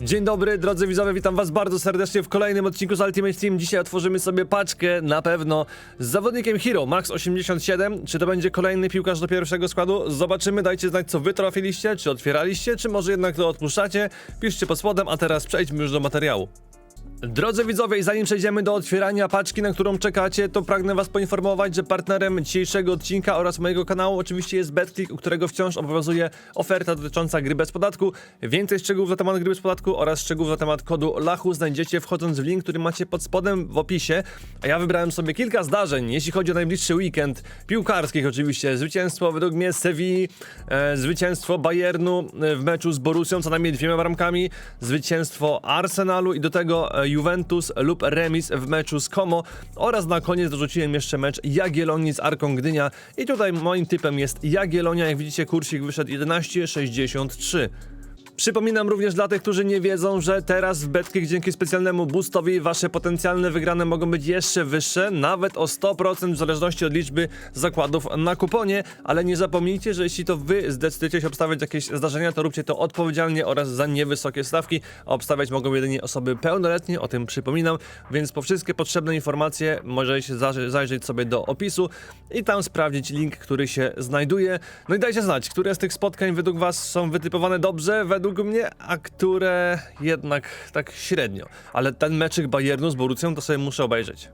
Dzień dobry, drodzy widzowie, witam was bardzo serdecznie w kolejnym odcinku z Ultimate Team. Dzisiaj otworzymy sobie paczkę, na pewno, z zawodnikiem Hero, Max 87. Czy to będzie kolejny piłkarz do pierwszego składu? Zobaczymy, dajcie znać, co wy trafiliście, czy otwieraliście, czy może jednak to odpuszczacie. Piszcie pod spodem, a teraz przejdźmy już do materiału. Drodzy widzowie, zanim przejdziemy do otwierania paczki, na którą czekacie, to pragnę was poinformować, że partnerem dzisiejszego odcinka oraz mojego kanału oczywiście jest BetClick, u którego wciąż obowiązuje oferta dotycząca gry bez podatku. Więcej szczegółów na temat gry bez podatku oraz szczegółów na temat kodu LACHU znajdziecie wchodząc w link, który macie pod spodem w opisie. A ja wybrałem sobie kilka zdarzeń, jeśli chodzi o najbliższy weekend, piłkarskich oczywiście. Zwycięstwo według mnie Sewilli, e, zwycięstwo Bayernu e, w meczu z Borussią, co najmniej dwiema bramkami, zwycięstwo Arsenalu i do tego e, Juventus lub remis w meczu z Como. Oraz na koniec dorzuciłem jeszcze mecz Jagiellonii z Arką Gdynia. I tutaj moim typem jest Jagiellonia, jak widzicie kursik wyszedł 11,63. Przypominam również dla tych, którzy nie wiedzą, że teraz w Betkick dzięki specjalnemu boostowi wasze potencjalne wygrane mogą być jeszcze wyższe, nawet o 100% w zależności od liczby zakładów na kuponie, ale nie zapomnijcie, że jeśli to wy zdecydujecie się obstawiać jakieś zdarzenia, to róbcie to odpowiedzialnie oraz za niewysokie stawki, obstawiać mogą jedynie osoby pełnoletnie, o tym przypominam, więc po wszystkie potrzebne informacje możecie zajrzeć sobie do opisu i tam sprawdzić link, który się znajduje. No i dajcie znać, które z tych spotkań według was są wytypowane dobrze, według mnie, a które jednak tak średnio. Ale ten meczyk Bayernu z Borucją to sobie muszę obejrzeć.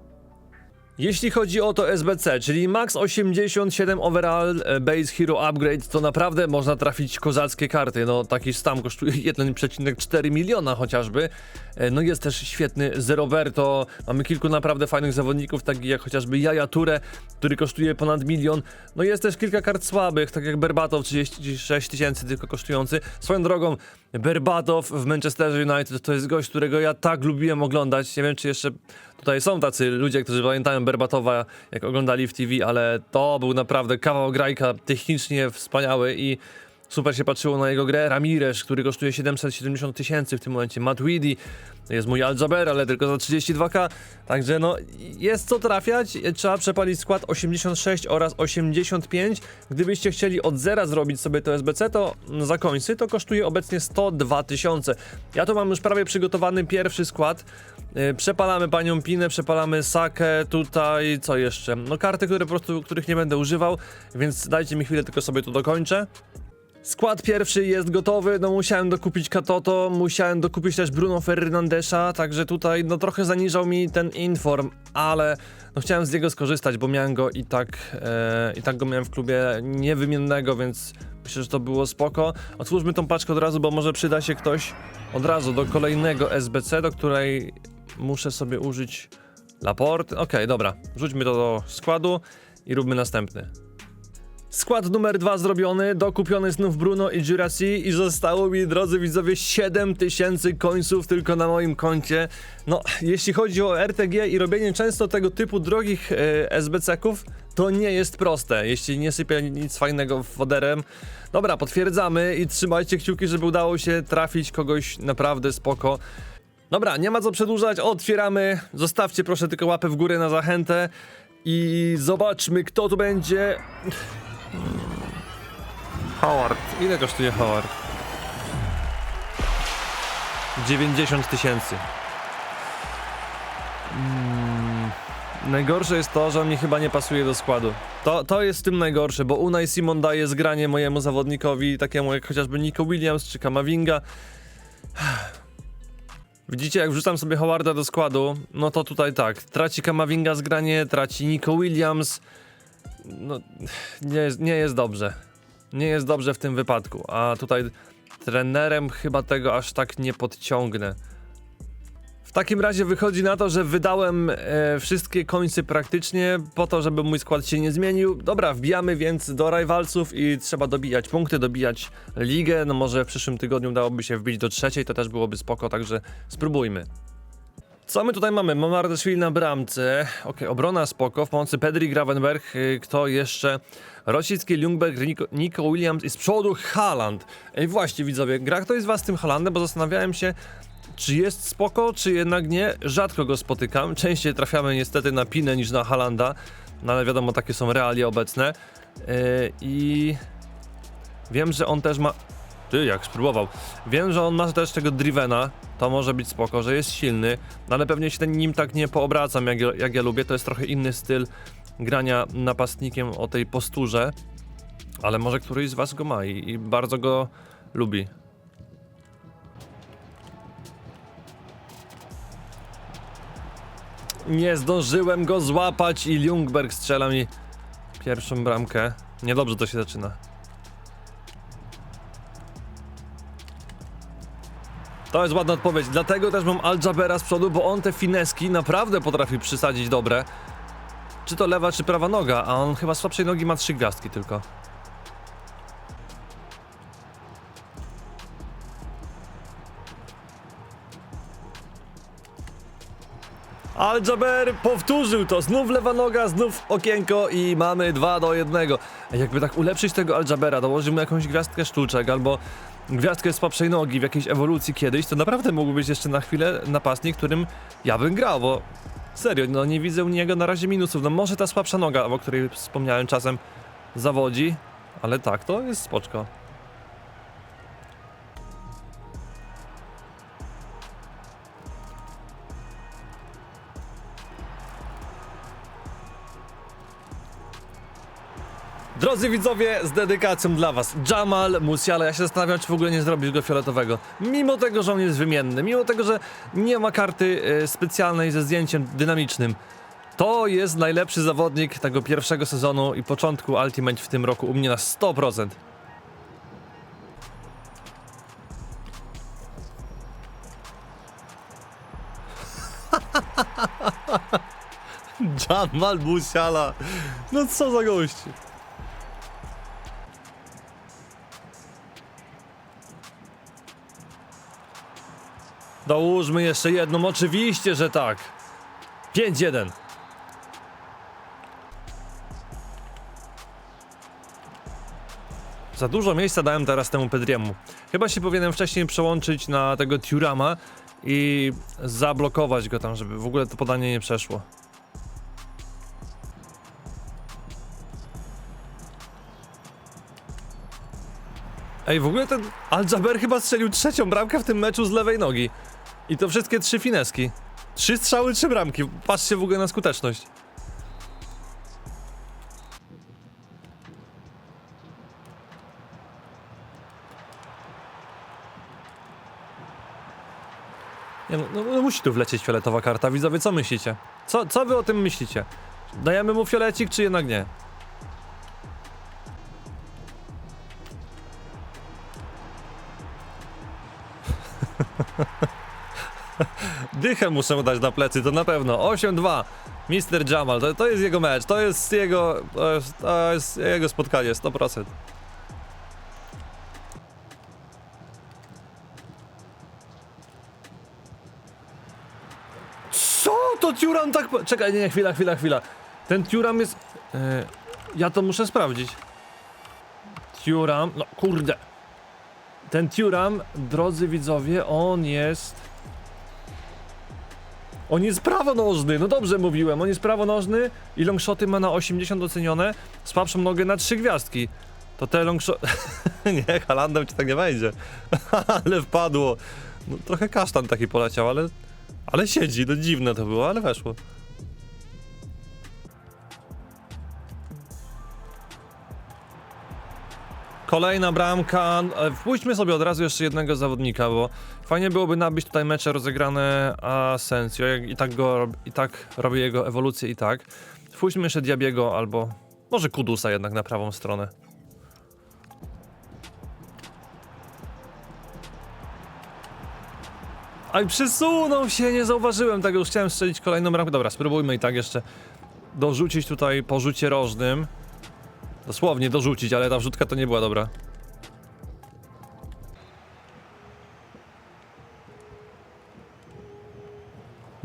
Jeśli chodzi o to SBC, czyli Max 87 overall e, base hero upgrade, to naprawdę można trafić kozackie karty. No taki stam kosztuje 1,4 miliona chociażby. E, No jest też świetny Zeroverto. Mamy kilku naprawdę fajnych zawodników, takich jak chociażby Jaja Ture, który kosztuje ponad milion. No jest też kilka kart słabych, tak jak Berbatow 36 tysięcy tylko kosztujący. Swoją drogą, Berbatow w Manchester United to jest gość, którego ja tak lubiłem oglądać. Nie wiem, czy jeszcze tutaj są tacy ludzie, którzy pamiętają Berbatowa, jak oglądali w TV, ale to był naprawdę kawał grajka, technicznie wspaniały i super się patrzyło na jego grę. Ramirez, który kosztuje 770 tysięcy w tym momencie, Weedy, jest mój Aljaber, ale tylko za 32k, także no jest co trafiać, trzeba przepalić skład 86 oraz 85. Gdybyście chcieli od zera zrobić sobie to SBC, to za końcy to kosztuje obecnie 102 tysiące. Ja tu mam już prawie przygotowany pierwszy skład. Yy, Przepalamy panią Pinę, przepalamy Sakę, tutaj co jeszcze? No karty, które po prostu, których nie będę używał, więc dajcie mi chwilę, tylko sobie tu dokończę. Skład pierwszy jest gotowy, no musiałem dokupić Katoto, musiałem dokupić też Bruno Fernandesza, także tutaj no trochę zaniżał mi ten inform, ale no chciałem z niego skorzystać, bo miałem go i tak, e, i tak go miałem w klubie niewymiennego, więc myślę, że to było spoko. Otwórzmy tą paczkę od razu, bo może przyda się ktoś od razu do kolejnego SBC, do której muszę sobie użyć Laport. Okej, dobra, wrzućmy to do składu i róbmy następny. Skład numer dwa zrobiony, dokupiony znów Bruno i Jurassic i zostało mi, drodzy widzowie, 7000 końców tylko na moim koncie. No, jeśli chodzi o RTG i robienie często tego typu drogich e, SBC-ków, to nie jest proste, jeśli nie sypie nic fajnego woderem. Dobra, potwierdzamy i trzymajcie kciuki, żeby udało się trafić kogoś naprawdę spoko. Dobra, nie ma co przedłużać, otwieramy. Zostawcie proszę tylko łapę w górę na zachętę i zobaczmy, kto tu będzie. Howard. Ile kosztuje Howard? 90 tysięcy. Mm, najgorsze jest to, że on mi chyba nie pasuje do składu. To, to jest w tym najgorsze, bo Unai Simon daje zgranie mojemu zawodnikowi, takiemu jak chociażby Nico Williams czy Kamavinga. Widzicie, jak wrzucam sobie Howarda do składu, no to tutaj tak, traci Kamavinga zgranie, traci Nico Williams. No, nie jest, nie jest dobrze. Nie jest dobrze w tym wypadku, a tutaj trenerem chyba tego aż tak nie podciągnę. W takim razie wychodzi na to, że wydałem e, wszystkie końce praktycznie po to, żeby mój skład się nie zmienił. Dobra, wbijamy więc do rivalsów i trzeba dobijać punkty, dobijać ligę. No może w przyszłym tygodniu udałoby się wbić do trzeciej, to też byłoby spoko, także spróbujmy. Co my tutaj mamy? Ardashvili na bramce. Okej, obrona spoko. W pomocy Pedri, Gravenberg. y, Kto jeszcze? Rosicki, Ljungberg, Nico, Nico Williams i z przodu Haaland. Ej, właśnie widzowie, gra ktoś z was z tym Haalandem, bo zastanawiałem się, czy jest spoko, czy jednak nie. Rzadko go spotykam. Częściej trafiamy niestety na Pinę niż na Haalanda. No ale wiadomo, takie są realia obecne. Yy, I wiem, że on też ma Ty, jak spróbował. Wiem, że on ma też tego Drivena, to może być spoko, że jest silny, no ale pewnie się ten nim tak nie poobracam, jak, ja- jak ja lubię. To jest trochę inny styl grania napastnikiem o tej posturze, ale może któryś z was go ma i, i bardzo go lubi. Nie zdążyłem go złapać i Ljungberg strzela mi pierwszą bramkę. Niedobrze to się zaczyna. To jest ładna odpowiedź, dlatego też mam Aljabera z przodu, bo on te fineski naprawdę potrafi przysadzić dobre. Czy to lewa, czy prawa noga, a on chyba słabszej nogi ma trzy gwiazdki tylko. Aljaber powtórzył to, znów lewa noga, znów okienko i mamy 2 do 1. Jakby tak ulepszyć tego Aljabera, dołożył mu jakąś gwiazdkę sztuczek albo gwiazdkę słabszej nogi w jakiejś ewolucji kiedyś, to naprawdę mógł być jeszcze na chwilę napastnik, którym ja bym grał, bo serio, no nie widzę u niego na razie minusów. No może ta słabsza noga, o której wspomniałem czasem, zawodzi, ale tak, to jest spoczko. Drodzy widzowie, z dedykacją dla was, Jamal Musiala, ja się zastanawiam, czy w ogóle nie zrobisz go fioletowego. Mimo tego, że on jest wymienny, mimo tego, że nie ma karty e, specjalnej ze zdjęciem dynamicznym, to jest najlepszy zawodnik tego pierwszego sezonu i początku Ultimate w tym roku u mnie na 100%. Jamal Musiala, no co za gość. Dołóżmy jeszcze jedną, oczywiście, że tak. 5-1. Za dużo miejsca dałem teraz temu Pedriemu. Chyba się powinienem wcześniej przełączyć na tego Turama i zablokować go tam, żeby w ogóle to podanie nie przeszło. Ej, w ogóle ten Al-Jaber chyba strzelił trzecią bramkę w tym meczu z lewej nogi. I to wszystkie trzy fineski. Trzy strzały, trzy bramki. Patrzcie w ogóle na skuteczność. Nie no, no, no musi tu wlecieć fioletowa karta. Widzowie, co myślicie? Co, co wy o tym myślicie? Dajemy mu fiolecik, czy jednak nie? Dychę muszę dać na plecy, to na pewno. 8-2. Mister Jamal, to, to jest jego mecz, to jest jego. To jest, to jest jego spotkanie, 100%. Co to Turam tak. Czekaj, nie, nie, chwila, chwila, chwila. Ten Turam jest. E, ja to muszę sprawdzić. Turam, no kurde. Ten Turam, drodzy widzowie, on jest. On jest prawonożny, no dobrze mówiłem, on jest prawonożny i longshoty ma na 80 ocenione, słabszą nogę na 3 gwiazdki. To te longshoty... nie, Halandem ci tak nie wejdzie. ale wpadło. No, trochę kasztan taki poleciał, ale... Ale siedzi, no dziwne to było, ale weszło. Kolejna bramka. E, Wpuśćmy sobie od razu jeszcze jednego zawodnika, bo fajnie byłoby nabić tutaj mecze rozegrane Asensio. I tak go i tak robię jego ewolucję i tak. Wpuśćmy jeszcze Diabiego albo może Kudusa jednak na prawą stronę. Aj, przesunął się, nie zauważyłem tego, już chciałem strzelić kolejną bramkę. Dobra, spróbujmy i tak jeszcze dorzucić tutaj po rzucie rożnym. Dosłownie dorzucić, ale ta wrzutka to nie była dobra.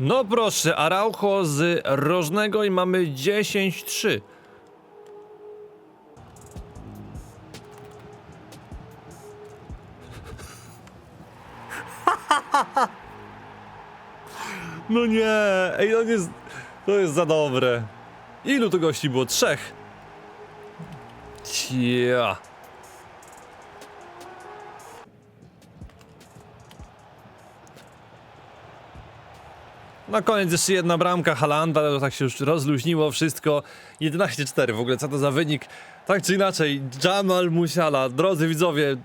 No proszę, Araujo z rożnego i mamy 10-3. No nie, ej, on jest, to jest za dobre. Ilu to gości było? Trzech. Cia. Na koniec jeszcze jedna bramka Halanda, ale tak się już rozluźniło wszystko. 11-4 w ogóle, co to za wynik? Tak czy inaczej, Jamal Musiala, drodzy widzowie,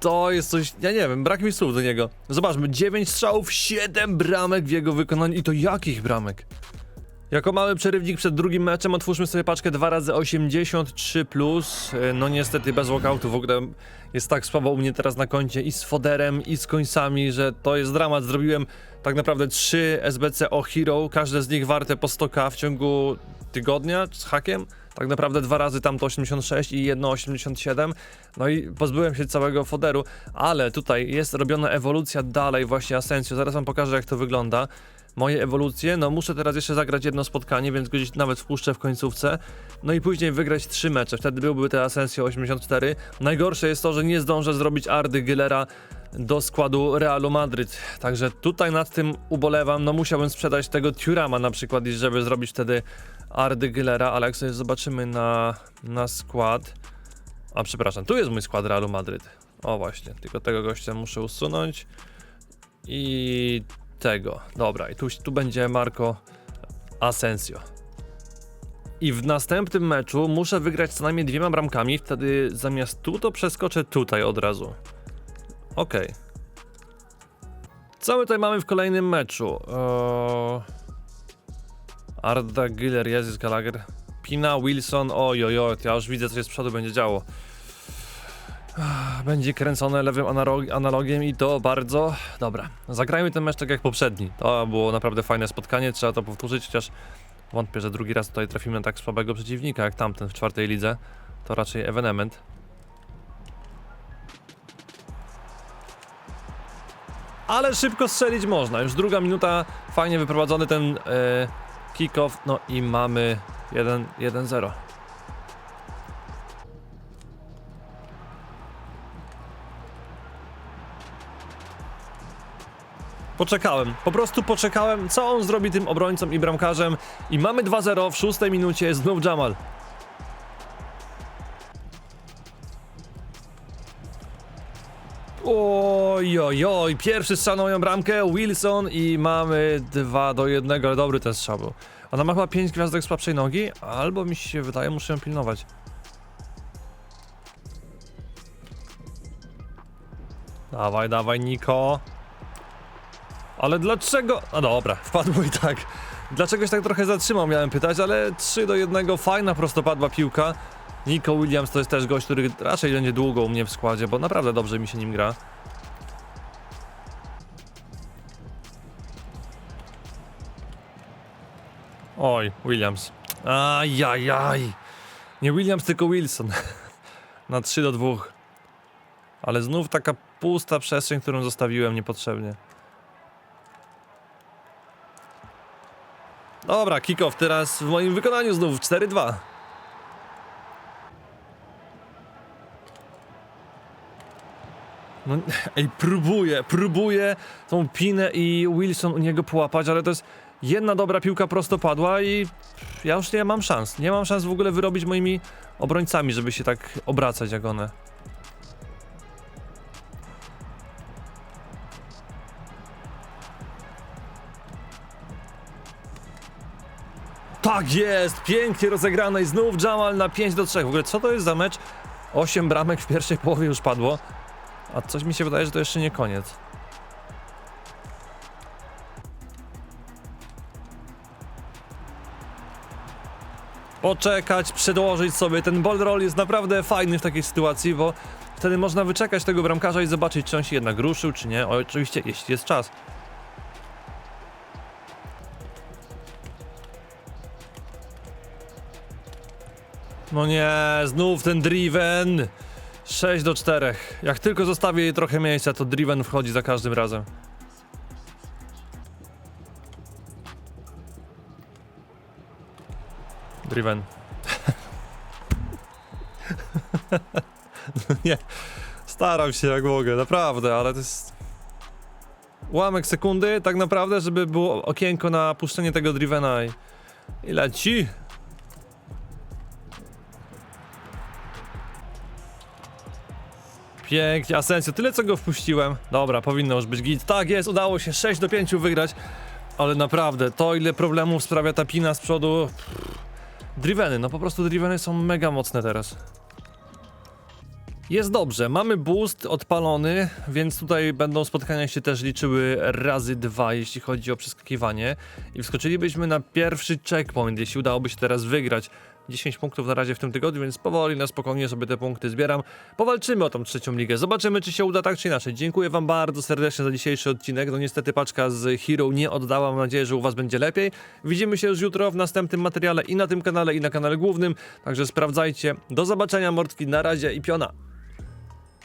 to jest coś, ja nie wiem, brak mi słów do niego. Zobaczmy, 9 strzałów, 7 bramek w jego wykonaniu i to jakich bramek? Jako mały przerywnik przed drugim meczem otwórzmy sobie paczkę 2 razy 83 plus. E, No niestety bez walkoutu w ogóle jest tak słabo u mnie teraz na koncie i z foderem i z końcami, że to jest dramat. Zrobiłem tak naprawdę 3 SBC o Hero, każde z nich warte po 100k w ciągu tygodnia z hakiem. Tak naprawdę dwa razy tam to 86 i jedno 87. No i pozbyłem się całego foderu, ale tutaj jest robiona ewolucja dalej właśnie Asensio. Zaraz wam pokażę jak to wygląda moje ewolucje. No muszę teraz jeszcze zagrać jedno spotkanie, więc gdzieś nawet wpuszczę w końcówce. No i później wygrać trzy mecze. Wtedy byłby te Asensio 84. Najgorsze jest to, że nie zdążę zrobić Ardy Gillera do składu Realu Madryt. Także tutaj nad tym ubolewam. No musiałbym sprzedać tego Turama na przykład, żeby zrobić wtedy Ardy Gillera, ale jak sobie zobaczymy na, na skład... A przepraszam, tu jest mój skład Realu Madryt. O właśnie, tylko tego gościa muszę usunąć. I tego. Dobra, i tu, tu będzie Marco Asensio. I w następnym meczu muszę wygrać co najmniej dwiema bramkami, wtedy zamiast tu to przeskoczę tutaj od razu. Okej. Co my tutaj mamy w kolejnym meczu? Eee... Arda Giller, Jezus Gallagher, Pina, Wilson, ojojo, ja już widzę co się z przodu będzie działo. Będzie kręcone lewym analog analogiem i to bardzo. Dobra, zagrajmy ten mecz tak jak poprzedni. To było naprawdę fajne spotkanie, trzeba to powtórzyć, chociaż wątpię, że drugi raz tutaj trafimy na tak słabego przeciwnika jak tamten w czwartej lidze. To raczej ewenement. Ale szybko strzelić można. Już druga minuta, fajnie wyprowadzony ten e, kick-off. No i mamy 1-0. Poczekałem, po prostu poczekałem, co on zrobi tym obrońcom i bramkarzem i mamy 2-0 w szóstej minucie, znów Jamal. Oj, oj, oj, pierwszy strzał na moją bramkę, Wilson i mamy 2 do 1, ale dobry ten strzał był. Ona ma chyba 5 gwiazdek słabszej nogi, albo mi się wydaje, muszę ją pilnować. Dawaj, dawaj, Niko. Ale dlaczego? No dobra, wpadło i tak. Dlaczego się tak trochę zatrzymał, miałem pytać, ale 3 do 1, fajna prostopadła piłka. Nico Williams to jest też gość, który raczej będzie długo u mnie w składzie, bo naprawdę dobrze mi się nim gra. Oj, Williams. Ajajaj. Nie Williams, tylko Wilson. Na 3 do 2. Ale znów taka pusta przestrzeń, którą zostawiłem niepotrzebnie. Dobra, kick-off teraz w moim wykonaniu znów 4-2. No, ej, próbuję, próbuję tą Pinę i Wilson u niego połapać, ale to jest jedna dobra piłka prostopadła i ja już nie mam szans. Nie mam szans w ogóle wyrobić moimi obrońcami, żeby się tak obracać jak one. Tak jest! Pięknie rozegrane i znów Jamal na 5 do 3. W ogóle co to jest za mecz? 8 bramek w pierwszej połowie już padło. A coś mi się wydaje, że to jeszcze nie koniec. Poczekać, przedłożyć sobie. Ten ball roll jest naprawdę fajny w takiej sytuacji, bo wtedy można wyczekać tego bramkarza i zobaczyć, czy on się jednak ruszył, czy nie. Oczywiście, jeśli jest czas. No nie, znów ten Driven. 6 do 4. Jak tylko zostawię jej trochę miejsca, to Driven wchodzi za każdym razem. Driven. nie, staram się jak mogę, naprawdę, ale to jest... Ułamek sekundy, tak naprawdę, żeby było okienko na puszczenie tego Drivena i... I leci. Pięknie, Asensio, tyle co go wpuściłem. Dobra, powinno już być git. Tak jest, udało się 6 do 5 wygrać. Ale naprawdę, to ile problemów sprawia ta pina z przodu... Driveny, no po prostu driveny są mega mocne teraz. Jest dobrze, mamy boost odpalony, więc tutaj będą spotkania się też liczyły razy dwa, jeśli chodzi o przeskakiwanie. I wskoczylibyśmy na pierwszy checkpoint, jeśli udałoby się teraz wygrać. 10 punktów na razie w tym tygodniu, więc powoli, na spokojnie sobie te punkty zbieram. Powalczymy o tą trzecią ligę. Zobaczymy, czy się uda tak czy inaczej. Dziękuję wam bardzo serdecznie za dzisiejszy odcinek. No niestety paczka z Hero nie oddała. Mam nadzieję, że u was będzie lepiej. Widzimy się już jutro w następnym materiale i na tym kanale, i na kanale głównym. Także sprawdzajcie. Do zobaczenia, mordki. Na razie i piona.